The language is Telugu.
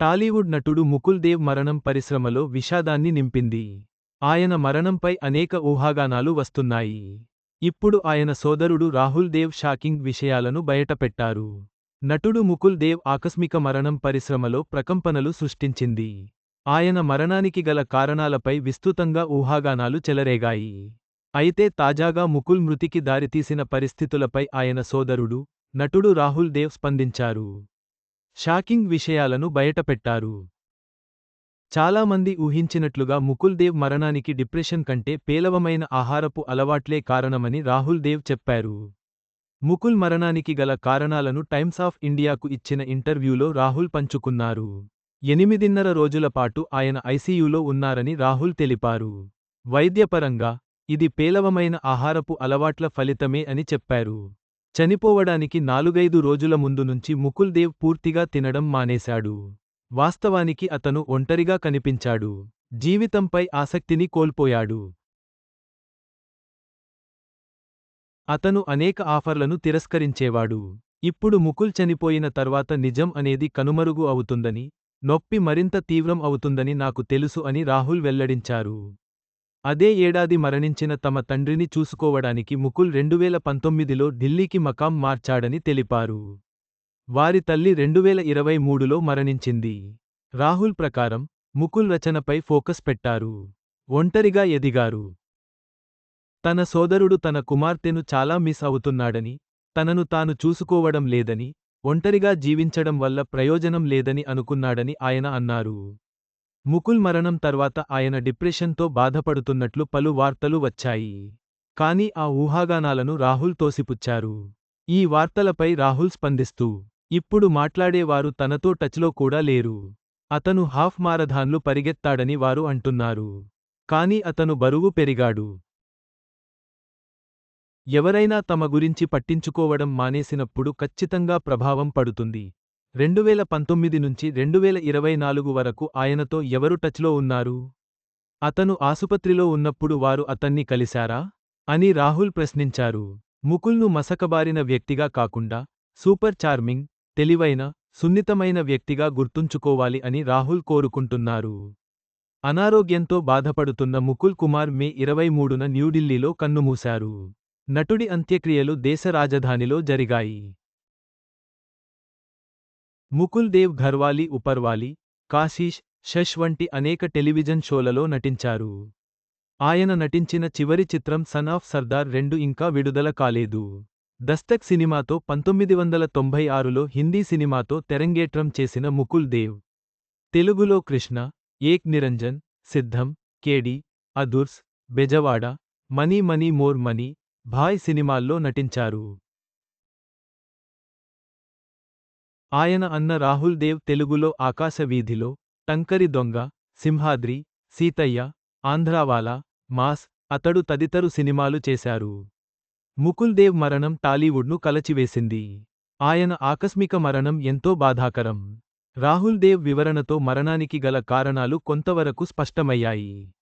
టాలీవుడ్ నటుడు ముకుల్ దేవ్ మరణం పరిశ్రమలో విషాదాన్ని నింపింది. ఆయన మరణంపై అనేక ఊహాగానాలు వస్తున్నాయి. ఇప్పుడు ఆయన సోదరుడు రాహుల్ దేవ్ షాకింగ్ విషయాలను బయటపెట్టారు. నటుడు ముకుల్ దేవ్ ఆకస్మిక మరణం పరిశ్రమలో ప్రకంపనలు సృష్టించింది. ఆయన మరణానికి గల కారణాలపై విస్తృతంగా ఊహాగానాలు చెలరేగాయి. అయితే తాజాగా ముకుల్ మృతికి దారితీసిన పరిస్థితులపై ఆయన సోదరుడు నటుడు రాహుల్ దేవ్ స్పందించారు. షాకింగ్ విషయాలను బయటపెట్టారు. చాలామంది ఊహించినట్లుగా ముకుల్ దేవ్ మరణానికి డిప్రెషన్ కంటే పేలవమైన ఆహారపు అలవాట్లే కారణమని రాహుల్ దేవ్ చెప్పారు. ముకుల్ మరణానికి గల కారణాలను టైమ్స్ ఆఫ్ ఇండియాకు ఇచ్చిన ఇంటర్వ్యూలో రాహుల్ పంచుకున్నారు. ఎనిమిదిన్నర రోజుల పాటు ఆయన ఐసీయూలో ఉన్నారని రాహుల్ తెలిపారు. వైద్యపరంగా ఇది పేలవమైన ఆహారపు అలవాట్ల ఫలితమే అని చెప్పారు. చనిపోవడానికి నాలుగైదు రోజుల ముందు నుంచి ముకుల్ దేవ్ పూర్తిగా తినడం మానేశాడు. వాస్తవానికి అతను ఒంటరిగా కనిపించాడు. జీవితంపై ఆసక్తిని కోల్పోయాడు. అతను అనేక ఆఫర్లను తిరస్కరించేవాడు. ఇప్పుడు ముకుల్ చనిపోయిన తర్వాత నిజం అనేది కనుమరుగు అవుతుందని నొప్పి మరింత తీవ్రం అవుతుందని నాకు తెలుసు అని రాహుల్ వెల్లడించారు. అదే ఏడాది మరణించిన తమ తండ్రిని చూసుకోవడానికి ముకుల్ రెండువేల పంతొమ్మిదిలో ఢిల్లీకి మకాం మార్చాడని తెలిపారు. వారి తల్లి రెండువేల ఇరవై మూడులో మరణించింది. రాహుల్ ప్రకారం ముకుల్ రచనపై ఫోకస్ పెట్టారు. ఒంటరిగా ఎదిగారు. తన సోదరుడు తన కుమార్తెను చాలా మిస్ అవుతున్నాడని తనను తాను చూసుకోవడం లేదని ఒంటరిగా జీవించడం వల్ల ప్రయోజనం లేదని అనుకున్నాడని ఆయన అన్నారు. ముకుల్ మరణం తర్వాత ఆయన డిప్రెషన్తో బాధపడుతున్నట్లు పలు వార్తలు వచ్చాయి. కాని ఆ ఊహాగానాలను రాహుల్ తోసిపుచ్చారు. ఈ వార్తలపై రాహుల్ స్పందిస్తూ ఇప్పుడు మాట్లాడేవారు తనతో టచ్లో కూడా లేరు. అతను హాఫ్ మారథాన్లు పరిగెత్తాడని వారు అంటున్నారు. కాని అతను బరువు పెరిగాడు. ఎవరైనా తమ గురించి పట్టించుకోవడం మానేసినప్పుడు ఖచ్చితంగా ప్రభావం పడుతుంది. రెండువేల పంతొమ్మిది నుంచి రెండువేల ఇరవై నాలుగు వరకు ఆయనతో ఎవరు టచ్లో ఉన్నారు? అతను ఆసుపత్రిలో ఉన్నప్పుడు వారు అతన్ని కలిశారా? అని రాహుల్ ప్రశ్నించారు. ముకుల్ను మసకబారిన వ్యక్తిగా కాకుండా సూపర్ చార్మింగ్ తెలివైన సున్నితమైన వ్యక్తిగా గుర్తుంచుకోవాలి అని రాహుల్ కోరుకుంటున్నారు. అనారోగ్యంతో బాధపడుతున్న ముకుల్ కుమార్ మే ఇరవై మూడున న్యూఢిల్లీలో కన్నుమూశారు. నటుడి అంత్యక్రియలు దేశ రాజధానిలో జరిగాయి. ముకుల్ దేవ్ ఘర్వాలీ ఉపర్వాలీ కాశీష్ శష్ వంటి అనేక టెలివిజన్ షోలలో నటించారు. ఆయన నటించిన చివరి చిత్రం సన్ ఆఫ్ సర్దార్ రెండు ఇంకా విడుదల కాలేదు. దస్తక్ సినిమాతో పంతొమ్మిది వందల తొంభై ఆరులో హిందీ సినిమాతో తెరంగేట్రం చేసిన ముకుల్ దేవ్. తెలుగులో కృష్ణ ఏక్ Niranjan Siddham Kedi Adhurs Bezawada money money more money Bhai సినిమాల్లో నటించారు. ఆయన అన్న రాహుల్ దేవ్ తెలుగులో ఆకాశవీధిలో టంకరి దొంగ సింహాద్రి సీతయ్య ఆంధ్రావాలా మాస్ అతడు తదితరు సినిమాలు చేశారు. ముకుల్ దేవ్ మరణం టాలీవుడ్ను కలచివేసింది. ఆయన ఆకస్మిక మరణం ఎంతో బాధాకరం. రాహుల్ దేవ్ వివరణతో మరణానికి గల కారణాలు కొంతవరకు స్పష్టమయ్యాయి.